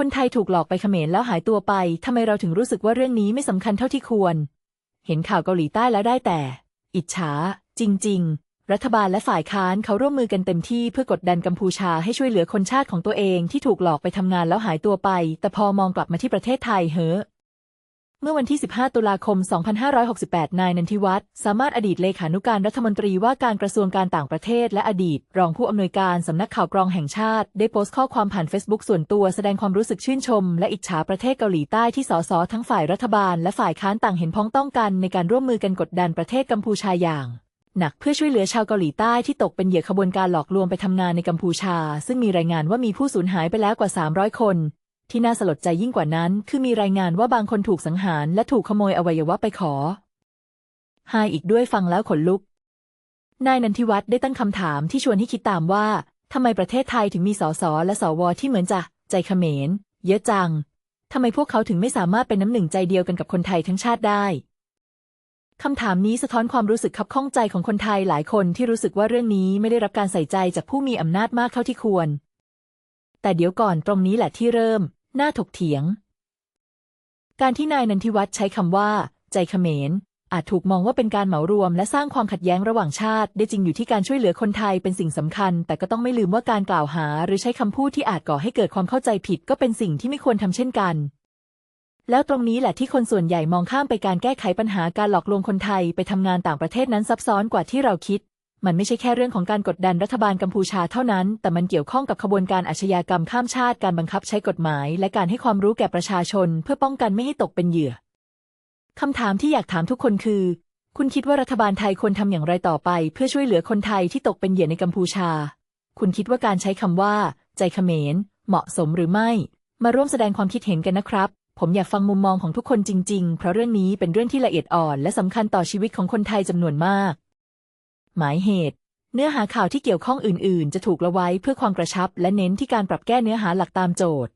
คนไทยถูกหลอกไปเขมรแล้วหายตัวไป ทำไมเราถึงรู้สึกว่าเรื่องนี้ไม่สำคัญเท่าที่ควร เห็นข่าวเกาหลีใต้แล้วได้แต่ อิจฉา จริง ๆ รัฐบาลและฝ่ายค้านเขาร่วมมือกันเต็มที่เพื่อกดดันกัมพูชาให้ช่วยเหลือคนชาติของตัวเองที่ถูกหลอกไปทำงานแล้วหายตัวไป แต่พอมองกลับมาที่ประเทศไทยเฮ้อ เมื่อวันที่ 15 ตุลาคม 2568 นายนันทิวัฒน์สามารถอดีตเลขานุการรัฐมนตรีว่าการกระทรวงการต่างประเทศและอดีต รองผู้อำนวยการสำนักข่าวกรองแห่งชาติ ได้โพสต์ข้อความผ่านเฟซบุ๊กส่วนตัวแสดงความรู้สึกชื่นชม และอิจฉาประเทศเกาหลีใต้ที่สสทั้งฝ่ายรัฐบาล และฝ่ายค้านต่างเห็นพ้องต้องกันในการร่วมมือกันกดดันประเทศกัมพูชาอย่างหนักเพื่อช่วยเหลือชาวเกาหลีใต้ที่ตกเป็นเหยื่อขบวนการหลอกลวงไปทำงานในกัมพูชา ซึ่งมีรายงานว่ามีผู้สูญหายไปแล้วกว่า 300 คน ที่น่าสลดใจยิ่งกว่านั้น คือมีรายงานว่าบางคนถูกสังหารและถูกขโมยอวัยวะไปขอหายอีกด้วยฟังแล้วขนลุก นายนันทิวัฒน์ได้ตั้งคำถามที่ชวนให้คิดตามว่าทำไมประเทศไทยถึงมีสสและสวที่เหมือนจะใจเขมร เยอะจังทำไมพวกเขาถึงไม่สามารถเป็นน้ำหนึ่งใจเดียวกันกับคนไทยทั้งชาติได้คำถามนี้สะท้อนความรู้สึกขับข้องใจของคนไทยหลายคนที่รู้สึกว่าเรื่องนี้ไม่ได้รับการใส่ใจจากผู้มีอำนาจมากเท่าที่ควร แต่เดี๋ยวก่อนตรงนี้แหละที่เริ่ม น่าถกเถียง การที่นายนันทิวัฒน์ใช้คำว่า ใจเขมรอาจถูกมองว่าเป็นการเหมารวมและสร้างความขัดแย้งระหว่างชาติ ได้จริงอยู่ที่การช่วยเหลือคนไทยเป็นสิ่งสำคัญ แต่ก็ต้องไม่ลืมว่าการกล่าวหา หรือใช้คำพูดที่อาจก่อให้เกิดความเข้าใจผิด ก็เป็นสิ่งที่ไม่ควรทำเช่นกัน แล้วตรงนี้แหละที่คนส่วนใหญ่มองข้ามไปการแก้ไขปัญหาการหลอกลวงคนไทยไปทำงานต่างประเทศนั้นซับซ้อนกว่าที่เราคิด มันไม่ใช่แค่เรื่องของการกดดันรัฐบาลกัมพูชาเท่านั้น แต่มันเกี่ยวข้องกับขบวนการอาชญากรรมข้ามชาติ การบังคับใช้กฎหมาย และการให้ความรู้แก่ประชาชน เพื่อป้องกันไม่ให้ตกเป็นเหยื่อ คำถามที่อยากถามทุกคนคือ คุณคิดว่ารัฐบาลไทยควรทำอย่างไรต่อไป เพื่อช่วยเหลือคนไทยที่ตกเป็นเหยื่อในกัมพูชา คุณคิดว่าการใช้คำว่า ใจเขมร เหมาะสมหรือไม่ มาร่วมแสดงความคิดเห็นกันนะครับ ผมอยากฟังมุมมองของทุกคนจริง ๆ เพราะเรื่องนี้เป็นเรื่องที่ละเอียดอ่อน และสำคัญต่อชีวิตของคนไทยจำนวนมาก หมายเหตุ เนื้อหาข่าวที่เกี่ยวข้องอื่น ๆ จะถูกละไว้เพื่อความกระชับ และเน้นที่การปรับแก้เนื้อหาหลักตามโจทย์